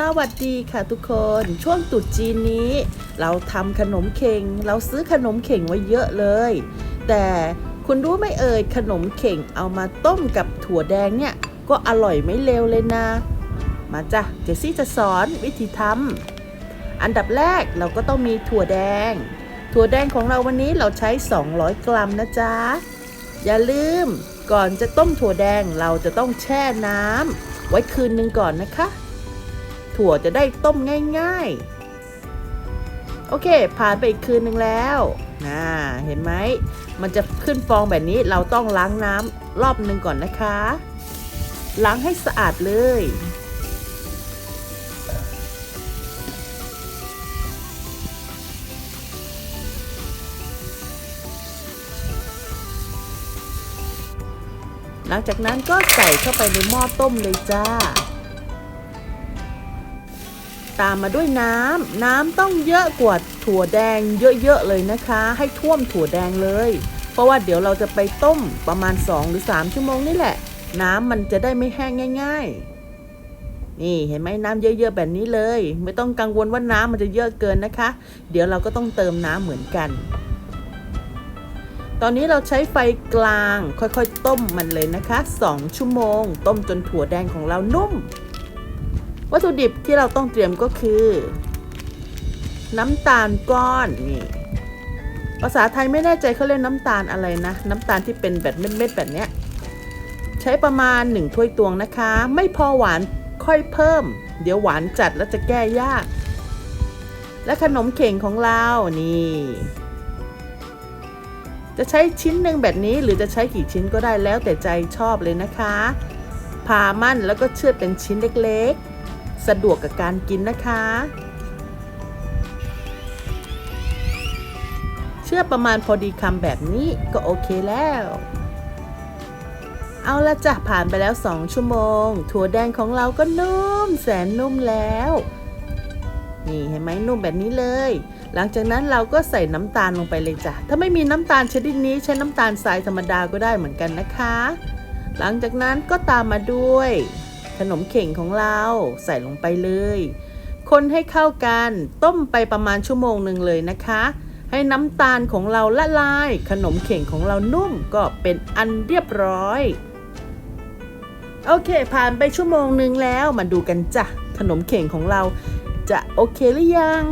สวัสดีค่ะทุกคนช่วงตรุษจีนนี้ เราทำขนมเข่ง เราซื้อขนมเข่งไว้เยอะเลย แต่คุณรู้ไหมเอ่ยขนมเข่งเอามาต้มกับถั่วแดงเนี่ย ก็อร่อยไม่เลวเลยนะ มาจ้ะเจสซี่จะสอนวิธีทำอันดับแรกเราก็ต้องมีถั่วแดง ถั่วแดงของเราวันนี้เราใช้ 200 กรัมนะจ๊ะ อย่าลืมก่อนจะต้มถั่วแดงเราจะต้องแช่น้ำไว้คืนหนึ่งก่อนนะคะ ถั่วจะได้ต้มง่าย ๆ โอเค ผ่านไปอีกคืนหนึ่งแล้วนะเห็นไหม มันจะขึ้นฟองแบบนี้เราต้องล้างน้ำรอบหนึ่งก่อนนะคะ ล้างให้สะอาดเลยหลังจากนั้นก็ใส่เข้าไปในหม้อต้มเลยจ้า ตามมาด้วยน้ำน้ำต้องเยอะกว่าถั่วแดงเยอะๆเลยนะคะ ให้ท่วมถั่วแดงเลย เพราะว่าเดี๋ยวเราจะไปต้มประมาณ 2 หรือ 3 ชั่วโมงนี่แหละ น้ำมันจะได้ไม่แห้งง่าย ๆ นี่เห็นไหมน้ำเยอะๆแบบนี้เลย ไม่ต้องกังวลว่าน้ำมันจะเยอะเกินนะคะ เดี๋ยวเราก็ต้องเติมน้ำเหมือนกัน ตอนนี้เราใช้ไฟกลางค่อยๆ ต้มมันเลยนะคะ 2 ชั่วโมง ต้มจนถั่วแดงของเรานุ่ม วัตถุดิบที่เราต้องเตรียมก็คือ น้ำตาลก้อนนี่ภาษาไทยไม่แน่ใจเขาเรียกน้ำตาลอะไรนะ น้ำตาลที่เป็นแบบเม็ดๆแบบเนี้ยใช้ประมาณ1ถ้วยตวงนะคะ ไม่พอหวานค่อยเพิ่ม เดี๋ยวหวานจัดแล้วจะแก้ยาก และขนมเข่งของเรานี่ จะใช้ชิ้นหนึ่งแบบนี้หรือจะใช้กี่ชิ้นก็ได้แล้วแต่ใจชอบเลยนะคะผ่ามั่นแล้วก็เชือดเป็นชิ้นเล็กๆ สะดวกกับการกินนะคะ เชื่อประมาณพอดีคำแบบนี้ก็โอเคแล้ว เอาละจ้ะผ่านไปแล้ว 2 ชั่วโมง ถั่วแดงของเราก็นุ่มแสนนุ่มแล้ว นี่เห็นไหมนุ่มแบบนี้เลย หลังจากนั้นเราก็ใส่น้ำตาลลงไปเลยจ้ะ ถ้าไม่มีน้ำตาลชนิดนี้ใช้น้ำตาลทรายธรรมดาก็ได้เหมือนกันนะคะ หลังจากนั้นก็ตามมาด้วย ขนมเข่งของเราใส่ลงไปเลย คนให้เข้ากันต้มไปประมาณชั่วโมงหนึ่งเลยนะคะ ให้น้ำตาลของเราละลาย ขนมเข่งของเรานุ่มก็เป็นอันเรียบร้อย โอเค ผ่านไปชั่วโมงหนึ่งแล้วมาดูกันจ้ะขนมเข่งของเราจะโอเคหรือยัง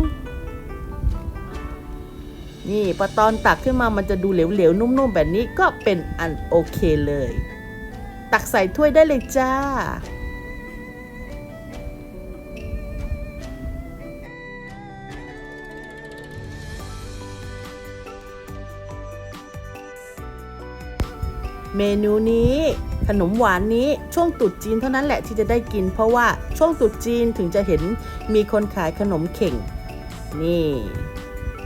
นี่พอตอนตักขึ้นมามันจะดูเหลวๆ นุ่มๆ แบบนี้ก็เป็นอันโอเคเลย ตักใส่ถ้วยได้เลยจ้า เมนูนี้ขนมหวานนี้ช่วงตรุษจีนเท่านั้นแหละที่จะได้กิน เพราะว่าช่วงตรุษจีนถึงจะเห็นมีคนขายขนมเข่ง นี่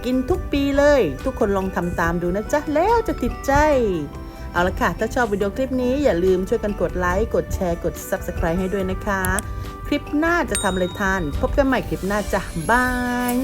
กินทุกปีเลย ทุกคนลองทำตามดูนะจ๊ะ แล้วจะติดใจ เอาละค่ะ ถ้าชอบวิดีโอคลิปนี้อย่าลืมช่วยกันกดไลค์กดแชร์กด Subscribe ให้ด้วยนะคะ คลิปหน้าจะทำอะไรทาน พบกันใหม่คลิปหน้าจ้ะบาย